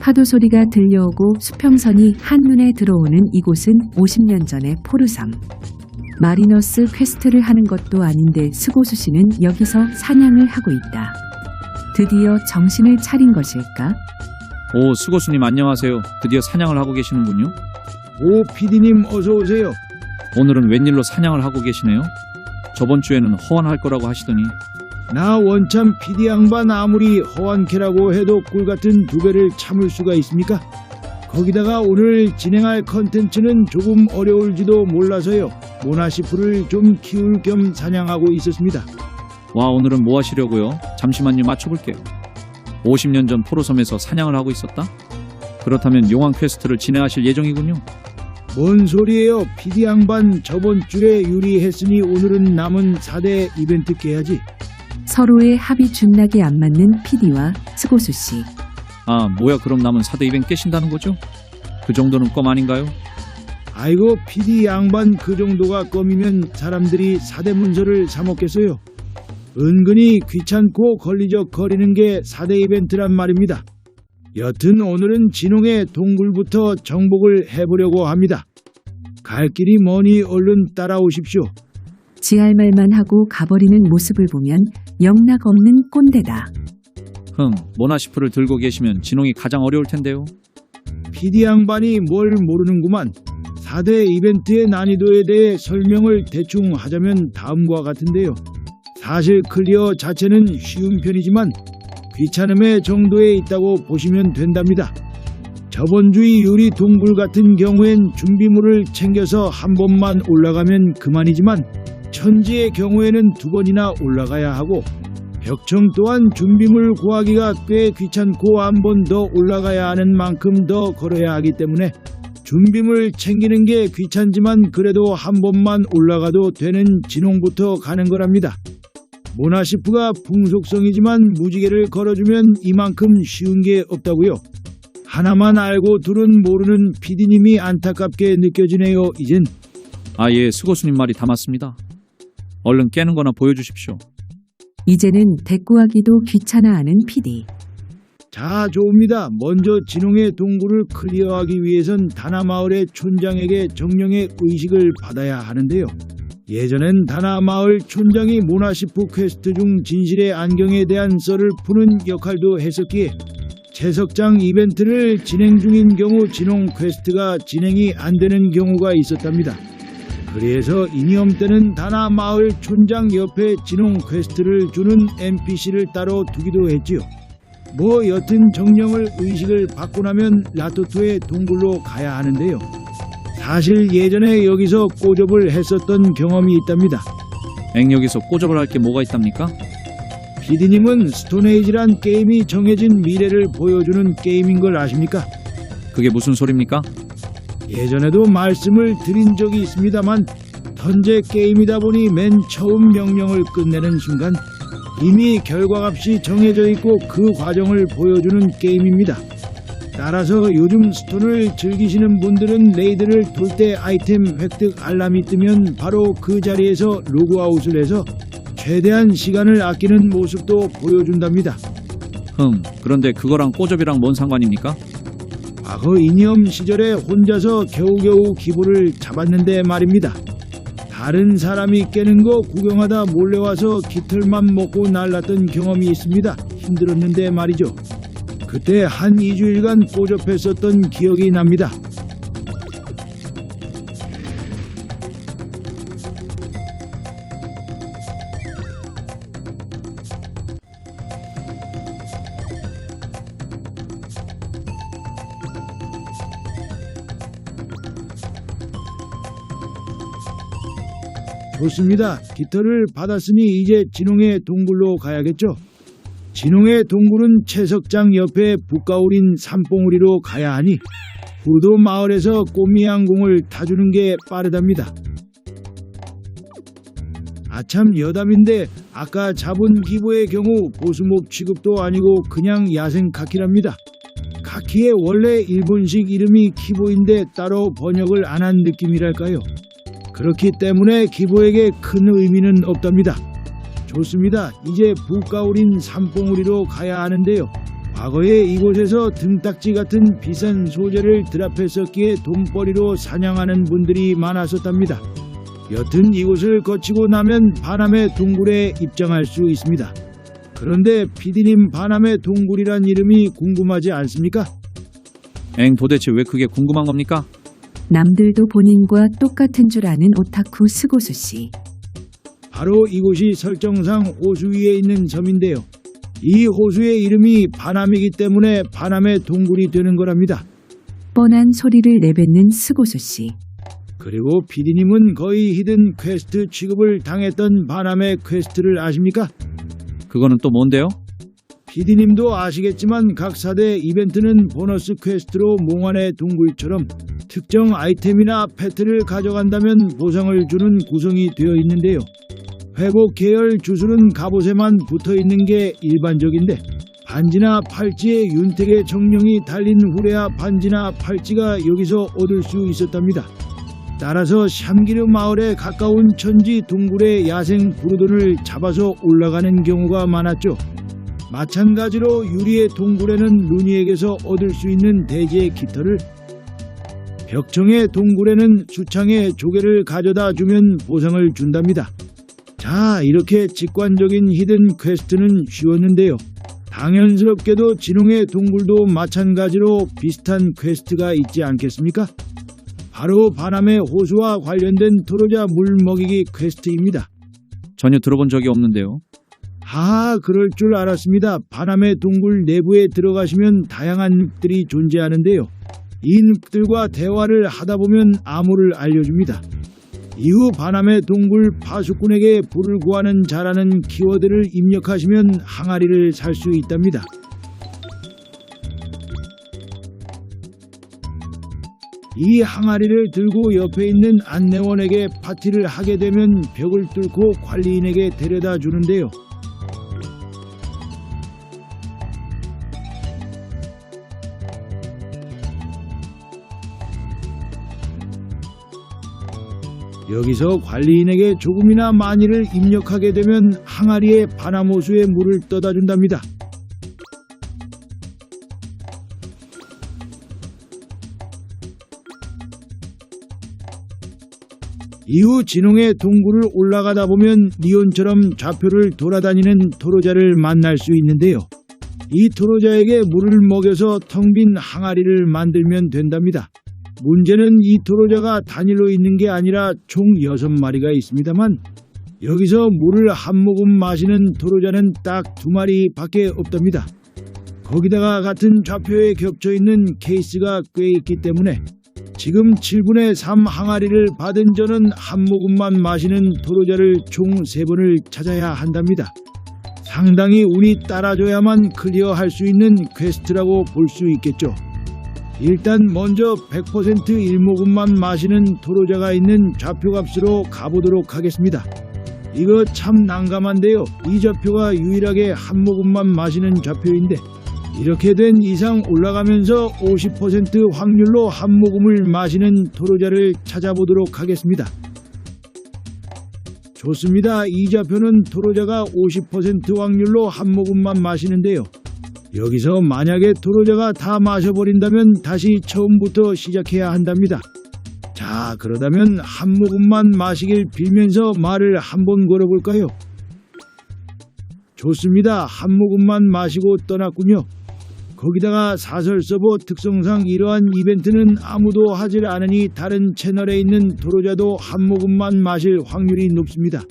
파도 소리가 들려오고 수평선이 한눈에 들어오는 이곳은 50년 전의 포르섬. 마리너스 퀘스트를 하는 것도 아닌데 스고수 씨는 여기서 사냥을 하고 있다. 드디어 정신을 차린 것일까? 오, 수고수님 안녕하세요. 드디어 사냥을 하고 계시는군요. 오 PD님 어서 오세요. 오늘은 웬일로 사냥을 하고 계시네요? 저번 주에는 허완할 거라고 하시더니 나 원참 PD 양반 아무리 허완캐라고 해도 꿀 같은 두 배를 참을 수가 있습니까? 거기다가 오늘 진행할 컨텐츠는 조금 어려울지도 몰라서요. 모나시프를 좀 키울 겸 사냥하고 있었습니다. 와 오늘은 뭐 하시려고요? 잠시만요 맞춰볼게요. 50년 전 포로섬에서 사냥을 하고 있었다? 그렇다면 용왕 퀘스트를 진행하실 예정이군요. 뭔 소리예요? PD 양반 저번 주에 유리했으니 오늘은 남은 4대 이벤트 깨야지. 서로의 합이 준나게 안 맞는 PD와 스고수 씨. 아 뭐야 그럼 남은 4대 이벤 깨신다는 거죠? 그 정도는 껌 아닌가요? 아이고 PD 양반 그 정도가 껌이면 사람들이 4대 문서를 사 먹겠어요. 은근히 귀찮고 걸리적 거리는 게 4대 이벤트란 말입니다. 여튼 오늘은 진홍의 동굴부터 정복을 해보려고 합니다. 갈 길이 머니 얼른 따라오십시오. 지할 말만 하고 가버리는 모습을 보면 영락 없는 꼰대다. 흥 모나시프를 들고 계시면 진홍이 가장 어려울 텐데요. PD 양반이 뭘 모르는구만. 4대 이벤트의 난이도에 대해 설명을 대충 하자면 다음과 같은데요. 사실 클리어 자체는 쉬운 편이지만 귀찮음의 정도에 있다고 보시면 된답니다. 저번 주의 유리 동굴 같은 경우엔 준비물을 챙겨서 한 번만 올라가면 그만이지만 천지의 경우에는 두 번이나 올라가야 하고 벽청 또한 준비물 구하기가 꽤 귀찮고 한 번 더 올라가야 하는 만큼 더 걸어야 하기 때문에 준비물 챙기는 게 귀찮지만 그래도 한 번만 올라가도 되는 진홍부터 가는 거랍니다. 모나시프가 풍속성이지만 무지개를 걸어주면 이만큼 쉬운 게 없다고요. 하나만 알고 둘은 모르는 PD님이 안타깝게 느껴지네요. 이젠 아예 수고수님 말이 다 맞습니다. 얼른 깨는 거나 보여주십시오. 이제는 대꾸하기도 귀찮아 하는 PD. 자, 좋습니다. 먼저 진홍의 동굴을 클리어하기 위해선 다나마을의 촌장에게 정령의 의식을 받아야 하는데요. 예전엔 다나마을 촌장이 모나시프 퀘스트 중 진실의 안경에 대한 썰을 푸는 역할도 했었기에 채석장 이벤트를 진행 중인 경우 진홍 퀘스트가 진행이 안 되는 경우가 있었답니다. 그래서 이니엄 때는 다나 마을 촌장 옆에 진홍 퀘스트를 주는 NPC를 따로 두기도 했지요. 뭐 여튼 정령을 의식을 받고 나면 라토토의 동굴로 가야 하는데요. 사실 예전에 여기서 꼬접을 했었던 경험이 있답니다. 앵 여기서 꼬접을 할 게 뭐가 있답니까? PD님은 스톤에이지란 게임이 정해진 미래를 보여주는 게임인 걸 아십니까? 그게 무슨 소립니까? 예전에도 말씀을 드린 적이 있습니다만 턴제 게임이다 보니 맨 처음 명령을 끝내는 순간 이미 결과값이 정해져 있고 그 과정을 보여주는 게임입니다. 따라서 요즘 스톤을 즐기시는 분들은 레이드를 돌 때 아이템 획득 알람이 뜨면 바로 그 자리에서 로그아웃을 해서 최대한 시간을 아끼는 모습도 보여준답니다. 흥 그런데 그거랑 꼬접이랑 뭔 상관입니까? 과거 이니엄 시절에 혼자서 겨우겨우 기부를 잡았는데 말입니다. 다른 사람이 깨는 거 구경하다 몰래 와서 깃털만 먹고 날랐던 경험이 있습니다. 힘들었는데 말이죠. 그때 한 2주일간 꼬접했었던 기억이 납니다. 좋습니다. 깃털을 받았으니 이제 진홍의 동굴로 가야겠죠. 진홍의 동굴은 채석장 옆에 북가오린 산봉우리로 가야 하니 후도 마을에서 꽃미양공을 타주는 게 빠르답니다. 아참 여담인데 아까 잡은 기부의 경우 보수목 취급도 아니고 그냥 야생 카키랍니다. 카키의 원래 일본식 이름이 키보인데 따로 번역을 안 한 느낌이랄까요. 그렇기 때문에 기부에게 큰 의미는 없답니다. 좋습니다. 이제 북가오린 산봉우리로 가야 하는데요. 과거에 이곳에서 등딱지 같은 비싼 소재를 드랍했었기에 돈벌이로 사냥하는 분들이 많았었답니다. 여튼 이곳을 거치고 나면 바람의 동굴에 입장할 수 있습니다. 그런데 피디님 바람의 동굴이란 이름이 궁금하지 않습니까? 엥 도대체 왜 그게 궁금한 겁니까? 남들도 본인과 똑같은 줄 아는 오타쿠 스고수 씨. 바로 이곳이 설정상 호수 위에 있는 섬인데요. 이 호수의 이름이 바람이기 때문에 바람의 동굴이 되는 거랍니다. 뻔한 소리를 내뱉는 스고수 씨. 그리고 피디님은 거의 히든 퀘스트 취급을 당했던 바람의 퀘스트를 아십니까? 그거는 또 뭔데요? 피디님도 아시겠지만 각 사대 이벤트는 보너스 퀘스트로 몽환의 동굴처럼 특정 아이템이나 패트를 가져간다면 보상을 주는 구성이 되어 있는데요. 회복 계열 주술은 갑옷에만 붙어 있는 게 일반적인데 반지나 팔찌에 윤택의 정령이 달린 후레야 반지나 팔찌가 여기서 얻을 수 있었답니다. 따라서 샴기르 마을에 가까운 천지 동굴의 야생 부르돈을 잡아서 올라가는 경우가 많았죠. 마찬가지로 유리의 동굴에는 루니에게서 얻을 수 있는 대지의 깃털을 벽청의 동굴에는 수창의 조개를 가져다 주면 보상을 준답니다. 자, 이렇게 직관적인 히든 퀘스트는 쉬웠는데요. 당연스럽게도 진홍의 동굴도 마찬가지로 비슷한 퀘스트가 있지 않겠습니까? 바로 바람의 호수와 관련된 토로자 물 먹이기 퀘스트입니다. 전혀 들어본 적이 없는데요. 하하, 그럴 줄 알았습니다. 바람의 동굴 내부에 들어가시면 다양한 늪들이 존재하는데요. 이 늪들과 대화를 하다 보면 암호를 알려줍니다. 이후 바람의 동굴 파수꾼에게 불을 구하는 자라는 키워드를 입력하시면 항아리를 살 수 있답니다. 이 항아리를 들고 옆에 있는 안내원에게 파티를 하게 되면 벽을 뚫고 관리인에게 데려다 주는데요. 여기서 관리인에게 조금이나 많이를 입력하게 되면 항아리에 바나모수에 물을 떠다 준답니다. 이후 진홍의 동굴을 올라가다 보면 리온처럼 좌표를 돌아다니는 토로자를 만날 수 있는데요. 이 토로자에게 물을 먹여서 텅 빈 항아리를 만들면 된답니다. 문제는 이 토로자가 단일로 있는 게 아니라 총 6마리가 있습니다만 여기서 물을 한 모금 마시는 토로자는 딱 두 마리밖에 없답니다. 거기다가 같은 좌표에 겹쳐 있는 케이스가 꽤 있기 때문에 지금 7분의 3 항아리를 받은 저는 한 모금만 마시는 토로자를 총 3번을 찾아야 한답니다. 상당히 운이 따라줘야만 클리어할 수 있는 퀘스트라고 볼 수 있겠죠. 일단 먼저 100% 일모금만 마시는 토로자가 있는 좌표값으로 가보도록 하겠습니다. 이거 참 난감한데요. 이 좌표가 유일하게 한 모금만 마시는 좌표인데 이렇게 된 이상 올라가면서 50% 확률로 한 모금을 마시는 토로자를 찾아보도록 하겠습니다. 좋습니다. 이 좌표는 토로자가 50% 확률로 한 모금만 마시는데요. 여기서 만약에 토로자가 다 마셔버린다면 다시 처음부터 시작해야 한답니다. 자, 그러다면 한 모금만 마시길 빌면서 말을 한번 걸어볼까요? 좋습니다. 한 모금만 마시고 떠났군요. 거기다가 사설 서버 특성상 이러한 이벤트는 아무도 하질 않으니 다른 채널에 있는 도로자도 한 모금만 마실 확률이 높습니다.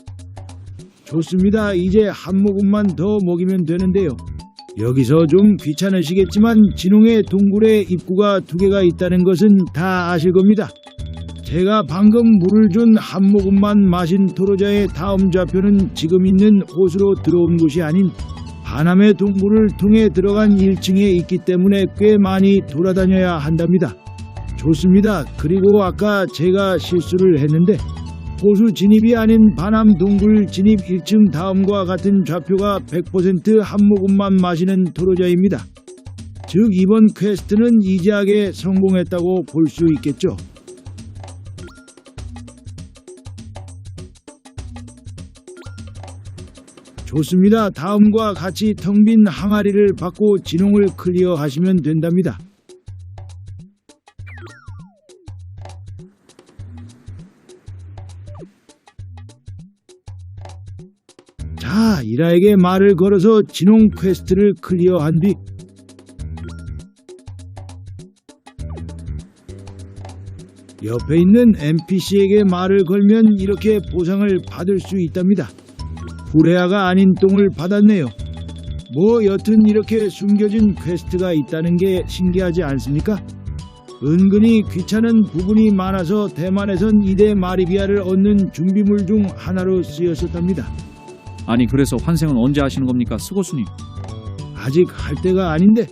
좋습니다. 이제 한 모금만 더 먹이면 되는데요. 여기서 좀 귀찮으시겠지만 진홍의 동굴에 입구가 두 개가 있다는 것은 다 아실 겁니다. 제가 방금 물을 준 한 모금만 마신 토로자의 다음 좌표는 지금 있는 호수로 들어온 곳이 아닌 하남의 동굴을 통해 들어간 1층에 있기 때문에 꽤 많이 돌아다녀야 한답니다. 좋습니다. 그리고 아까 제가 실수를 했는데 호수 진입이 아닌 바남 동굴 진입 1층 다음과 같은 좌표가 100%한 모금만 마시는 토로자입니다. 즉 이번 퀘스트는 이지하게 성공했다고 볼 수 있겠죠. 좋습니다. 다음과 같이 텅 빈 항아리를 받고 진홍을 클리어하시면 된답니다. 자, 이라에게 말을 걸어서 진홍 퀘스트를 클리어한 뒤 옆에 있는 NPC에게 말을 걸면 이렇게 보상을 받을 수 있답니다. 후레아가 아닌 똥을 받았네요. 뭐 여튼 이렇게 숨겨진 퀘스트가 있다는 게 신기하지 않습니까? 은근히 귀찮은 부분이 많아서 대만에선 이대 마리비아를 얻는 준비물 중 하나로 쓰였었답니다. 아니 그래서 환생은 언제 하시는 겁니까 스고수님? 아직 할 때가 아닌데